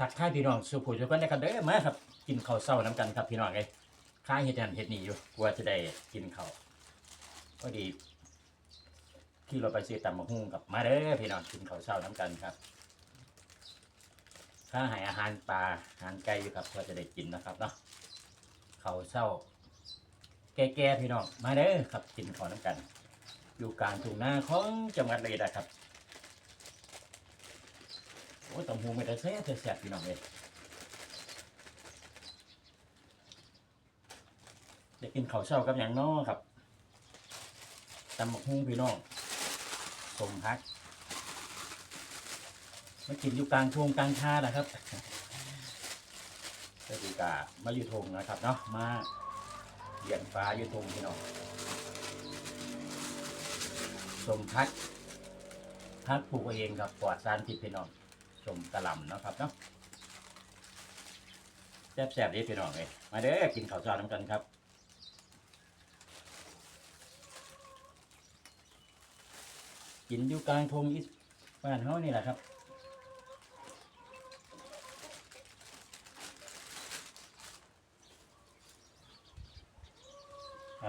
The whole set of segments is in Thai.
ทักทายพี่น้องสุภูทุกคนนะครับเด้อมาครับ กินข้าวเช้าน้ำกันครับพี่น้องเลยข้าเฮ็ดนั่นเฮ็ดนี่อยู่กลัวจะได้กินข้าวพอดีที่เราไปซื้อตำมะฮุ่งกับมาเด้อพี่น้องกินข้าวเช้าน้ำกันครับข้าให้อาหารปลาอาหารไก่อยู่ครับเพื่อจะได้กินนะครับเนาะข้าวเช้า แก่ๆพี่น้องมาเด้อครับกินข้าวน้ำกัน อยู่กลางทุ่งนาของจังหวัดเลยนะครับ โอ้ยตำหูไม่ได้แซ่บแซ่บพี่น้องเลยได้กินข้าวเช้ากับอย่างน้อครับตำบักหุ่งพี่น้องสมพักมากินอยู่กลางทุ่งกลางท่านะครับเจ้ดีกามาอยู่ทงนะครับเนาะมาเลี้ยงปลาอยู่ทงพี่น้องสมพักพักปลูกเองครับปลอดสารพิษพี่น้อง ชมกระหลำเนาะครับเนาะแซ่บๆดีพี่น้องเลยมาเด้อกินข้าวเช้าน้ำกันครับกินอยู่กลางทงอีสบ้านเฮานี่แหละครับ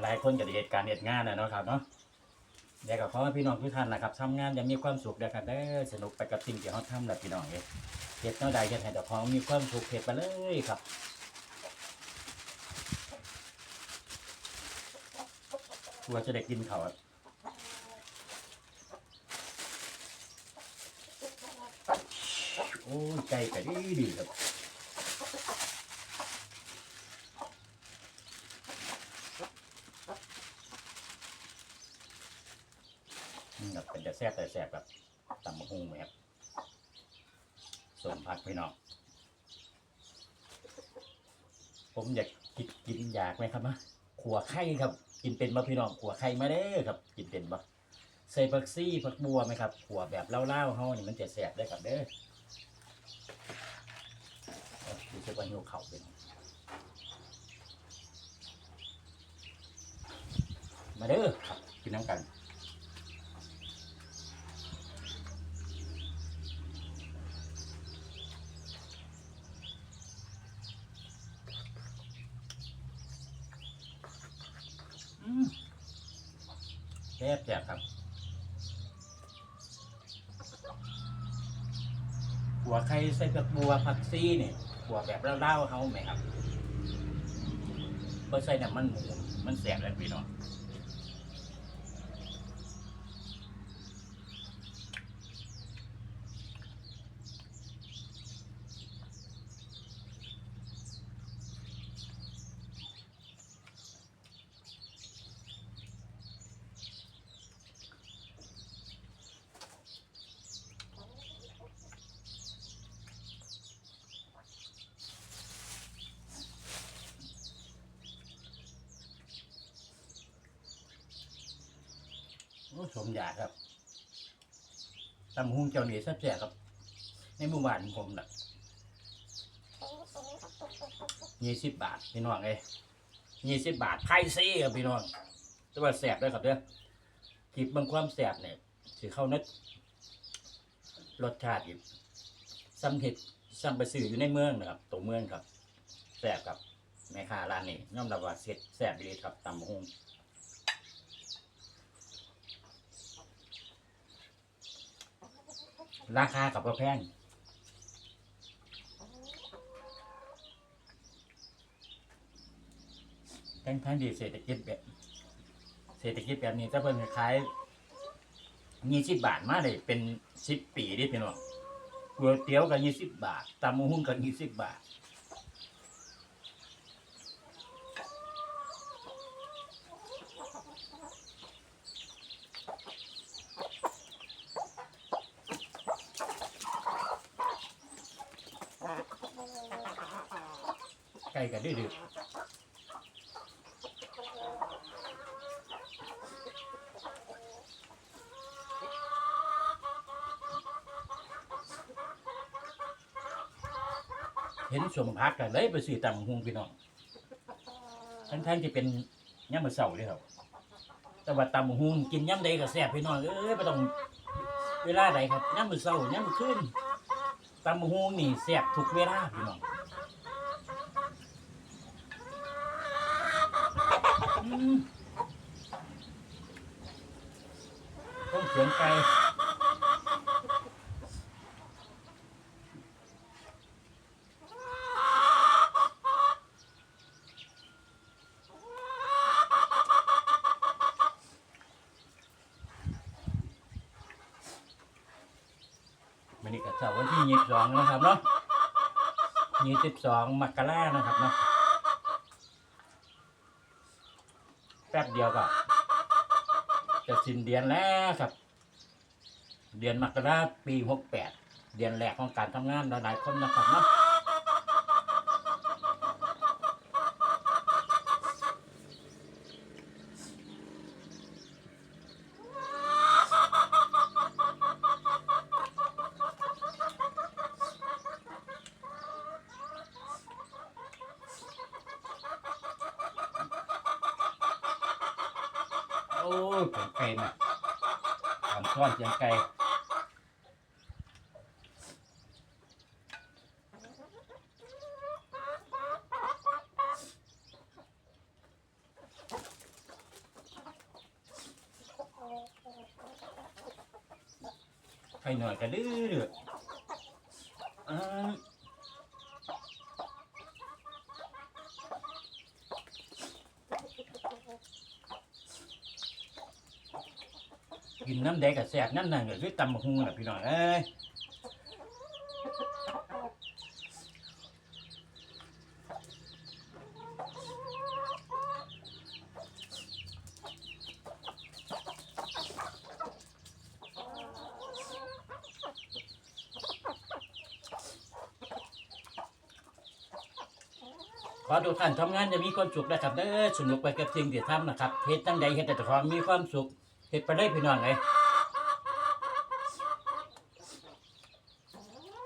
หลายคนกับเหตุการณ์เหตุงานนะเนาะครับเนาะ เดี๋ยวก็ขอให้พี่น้องทุกท่านนะครับทำงานอยังมีความสุขนะครับเด้อสนุกไปกับสิ่งที่เขาทำนะพี่น้องเอ้ยเฮ็ดเท่าใดเฮ็ดให้เจ้าของมีความสุขเฮ็ดไปเลยครับกลัวจะได้กินเขาวอะโอ้ใจก็ดีดีครับ แบบเป็นจะแซ่บแต่แซ่บแบบตำมะฮุงไหมครับสมพักพี่น้องผมอยากกินกินอยากไหมครับมะขัวไข่ครับ กินเป็นบะพี่น้องขัวไข่มาเด้อครับ กินเป็นบะใส่ผักซี่ผักบัวไหมครับขัวแบบเล่าๆเฮานี่มันจะแซ่บได้ครับเด้อดูสึกว่าหิวเข่าเป็นมาเด้อครับกินน้ำกัน แซ่บแซ่บครับหัวไข่ใส่ผักบัวผักซี่เนี่ยหัวแบบเล่าๆเขาไหมครับเพราะใส่น้ำมันหมูมันแซ่บแล้วพี่น้อง สมยาครับตำหุ้งเจ้าหนีแซ่บแซ่บครับ ในหมู่บ้านผมน่ะยี่สิบบาทพี่น้องเอ้ยยี่สิบบาทไข่ซี่ครับพี่น้องแต่ว่าแสบด้วยครับเด้อคิดบางความแสบเนี่ยถือเข้านัดรสชาติอีกซ้ำเห็ดซ้ำไปสื่ออยู่ในเมืองนะครับ ตัวเมืองครับแสบครับแม่ค้าร้านนี้ยอมรับว่าเสร็จแสบดีครับตำหุง ราคากับว่แพงแพงแพงดีเศรษฐกิจแบบเศรษฐกิจแบบนี้ถ้าเพิ่นขายยี่สิบบาทมาเลยเป็นสิบปีดิพี่น้องก๋วยเตี๋ยวกับยี่สิบบาทตำมูหุ่งกับยี่สิบบาท ไก่ก็ดื้อเห็นสมพักกันเลยไปซื้อตำบักหุงพี่น้องทั้งๆที่เป็นย่ำมือเสาเลยครับแต่ว่าตำบักหุงกินย่ำใดก็แซ่บพี่น้องเอ้ยไม่ต้องเวลาใดครับย่ำมือเสาย่ำมือขึ้นตำบักฮูนี่แซ่บทุกเวลาพี่น้องอืม ต้องเสียงไก่มันนี่ก็เสาร์วันที่ยี่สิบสองนะครับเนาะยี่สิบสองมกรานะครับเนาะ แป๊บเดียวก็จะสิ้นเดือนแล้วครับ เดือนมกราปีหกแปดเดือนแรกของการทำงานหลายๆคนนะครับเนาะ ยเสียไก่น่ะอ่อนช้อนเสียงไก่ไข่หน่อยก็ดื้อเดือด กินน้ำแดงกับแสบน้ำหนังก็คือตำบักหุ่งแหละพี่น้องเอ้ยขอทุกท่านทำงานจะมีความสุขนะครับเด้อสนุกไปกับสิ่งที่ทำนะครับเฮ็ดตั้งใดเฮ็ดแต่เจ้าของมีความสุข เฮ็ดไปได้พี่น้องเลย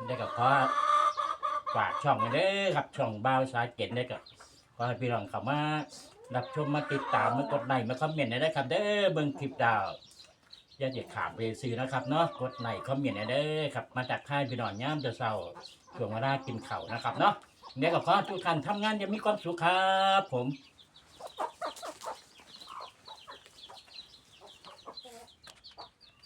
ได้กับขอฝากช่องไว้เด้อครับช่องบ่าวสายเก็ดได้กับขอให้พี่น้องเข้ามารับชมมาติดตามมากดไลค์มาคอมเมนต์ได้ครับ เด้อเบิ่งคลิปดาวอย่าเด็ดขาดไปซื้อนะครับเนาะกดไลค์คอมเมนต์ได้เด้อครับมาจากค่ายพี่น้องย่ามจะเศร้าช่วงเวลากินเข้านะครับเนาะเดี๋ยวก็ขอทุกท่านทำงานอยังมีความสุขครับผม